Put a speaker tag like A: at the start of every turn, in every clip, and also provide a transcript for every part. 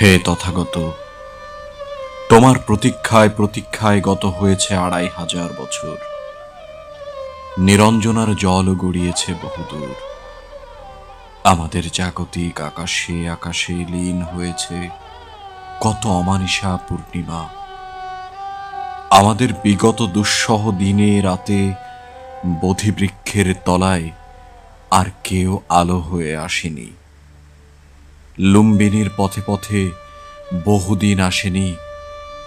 A: হে তথাগত, তোমার প্রতীক্ষায় প্রতীক্ষায় গত হয়েছে আড়াই হাজার বছর। নিরঞ্জনার জল গড়িয়েছে বহুদূর। আমাদের জাগতিক আকাশে আকাশে লীন হয়েছে কত অমানিসা পূর্ণিমা। আমাদের বিগত দুঃসহ দিনে রাতে বোধিবৃক্ষের তলায় আর কেউ আলো হয়ে আসেনি। লুম্বিনীর পথে পথে বহুদিন আসেনি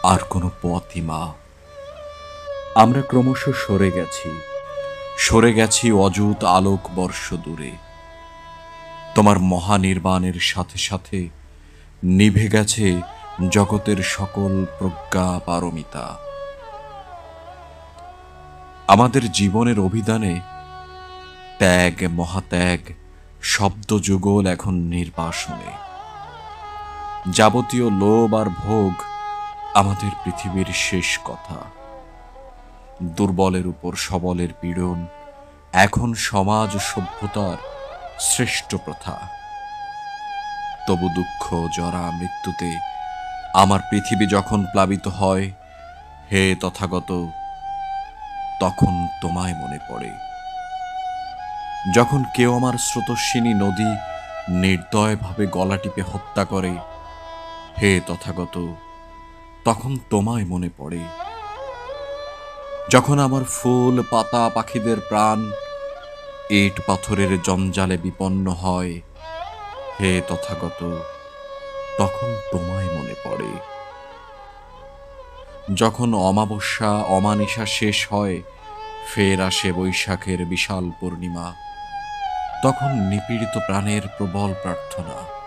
A: আর কোনো পথই মা। আমরা ক্রমশ সরে গেছি। সরে গেছি অযুত আলোক বর্ষ দূরে। তোমার মহানির্বাণের সাথে সাথে নিভে গেছে জগতের সকল প্রজ্ঞা পারমিতা। আমাদের জীবনের অভিধানে ত্যাগ, মহাত্যাগ শব্দ যুগল এখন নির্বাসনে। যাবতীয় লোভ আর ভোগ আমাদের পৃথিবীর শেষ কথা। দুর্বলের উপর সবলের পীড়ন এখন সমাজ সভ্যতার শ্রেষ্ঠ প্রথা। তবু দুঃখ, জরা, মৃত্যুতে আমার পৃথিবী যখন প্লাবিত হয়, হে তথাগত, তখন তোমায় মনে পড়ে। যখন কেউ আমার স্রোতস্বিনী নদী নির্দয়ভাবে গলা টিপে হত্যা করে, হে তথাগত, তখন তোমায় মনে পড়ে। যখন আমার ফুল, পাতা, পাখিদের প্রাণ ইট পাথরের জঞ্জালে বিপন্ন হয়, হে তথাগত, তখন তোমায় মনে পড়ে। যখন অমাবস্যা অমানিশা শেষ হয় ফের আসে বৈশাখের বিশাল পূর্ণিমা। তখন নিপীড়িত প্রাণের প্রবল প্রার্থনা।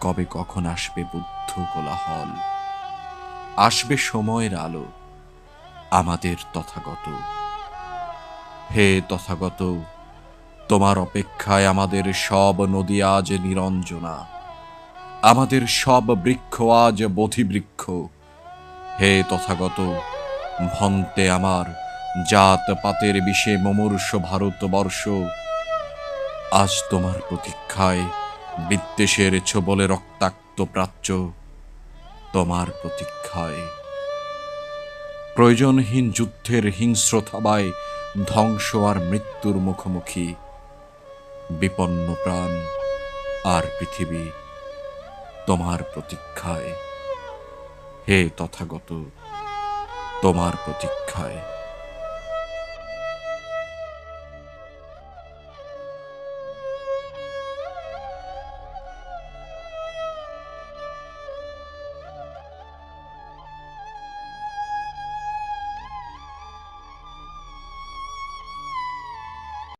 A: কবে কখন আসবে বুদ্ধ কোলাহল? আসবে সময়ের আলো। আমাদের তথাগত। হে তথাগত, তোমার অপেক্ষায় আমাদের সব নদী আজ নিরঞ্জনা। আমাদের সব বৃক্ষ আজ বোধিবৃক্ষ। হে তথাগত, ভন্তে আমার জাত পাতের বিষে মমূর্ষ ভারতবর্ষ আজ তোমার প্রতীক্ষায় বিদ্বেষের ছোবলে রক্তাক্ত প্রাচ্য তোমার প্রতীক্ষায়। প্রয়োজনহীন যুদ্ধের হিংস্র থাবায় ধ্বংস আর মৃত্যুর মুখোমুখি বিপন্ন প্রাণ আর পৃথিবী তোমার প্রতীক্ষায়। হে তথাগত, তোমার প্রতীক্ষায়।